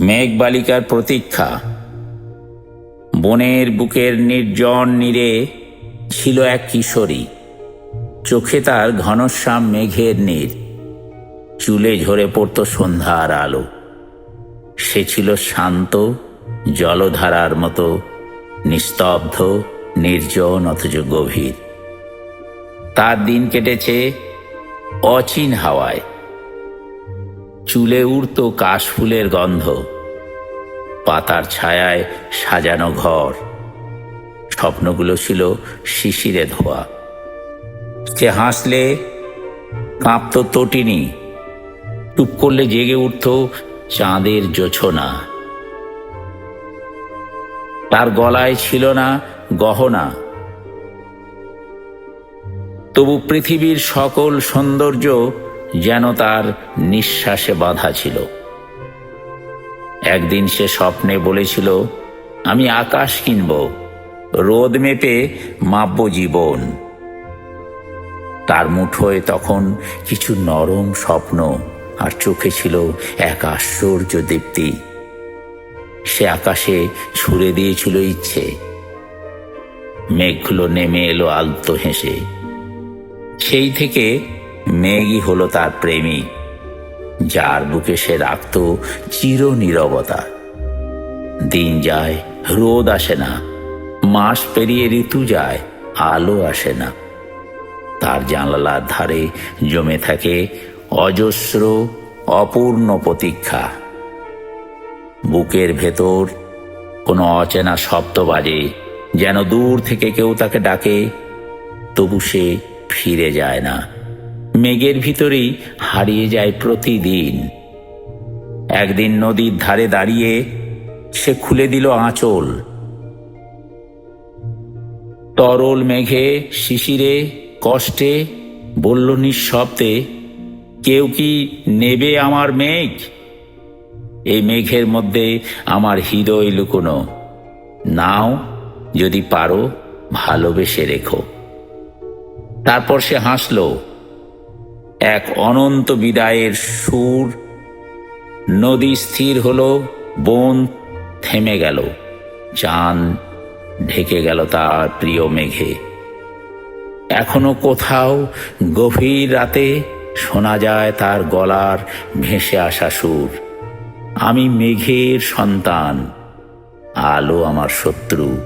মেঘবালিকার প্রতীক্ষা। বনের বুকের নির্জন নীরে ছিল এক কিশোরী। চোখে তার ঘনশ্যাম মেঘের নীর। চুলে ঝরে পড়ত সন্ধ্যার আলো। সে ছিল শান্ত, জলধারার মতো, নিস্তব্ধ, নির্জন, অথচ গভীর। তার দিন কেটেছে অচিন হাওয়ায়। চুলে উড়ত কাশফুলের গন্ধ। পাতার ছায়ায় সাজানো ঘর। স্বপ্নগুলো ছিল শিশিরে ধোয়া। সে হাসলে, কাঁপত তটিনি। টুপ করলে জেগে উঠত চাঁদের জোছনা। তার গলায় ছিল না গহনা। তবু পৃথিবীর সকল সৌন্দর্য যেন তার নিঃশ্বাসে বাধা ছিল। একদিন সে স্বপ্নে বলেছিল, আমি আকাশ কিনব, রোদ মেপে মাপব জীবন। তার মুঠোয় তখন কিছু নরম স্বপ্ন আর চোখে ছিল এক আশ্চর্য দীপ্তি। সে আকাশে ছুড়ে দিয়েছিল ইচ্ছে। মেঘগুলো নেমে এলো আলতো হেসে। সেই থেকে মেঘই হলো তার প্রেমিক যার বুকে সে রাখত চির নীরবতা দিন যায়, রোদ আসে না, মাস পেরিয়ে ঋতু যায়, আলো আসে না। তার জানালার ধারে জমে থাকে অজস্র, অপূর্ণ প্রতীক্ষা। বুকের ভেতর কোনো অচেনা শব্দ বাজে, যেন দূর থেকে কেউ তাকে ডাকে, তবু সে ফিরে যায় না। মেঘের ভিতরেই হারিয়ে যায় প্রতিদিন। একদিন নদীর ধারে দাঁড়িয়ে সে খুলে দিল আঁচল। তরল মেঘে শিশিরে কষ্টে বলল নিঃশব্দে, কেউ কি নেবে আমার মেঘ? এই মেঘের মধ্যে আমার হৃদয় লুকোনো। নাও, যদি পারো, ভালোবেসে রেখো। তারপর সে হাসল। এক অনন্ত বিদায়ের সুর। নদী স্থির হল, বন থেমে গেল চান ঢেকে গেল তার প্রিয় মেঘে। এখনও কোথাও গভীর রাতে শোনা যায় তার গলার ভেসে আসা সুর। আমি মেঘের সন্তান, আলো আমার শত্রু,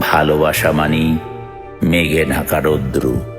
ভালোবাসা মানি মেঘে ঢাকা রৌদ্রু।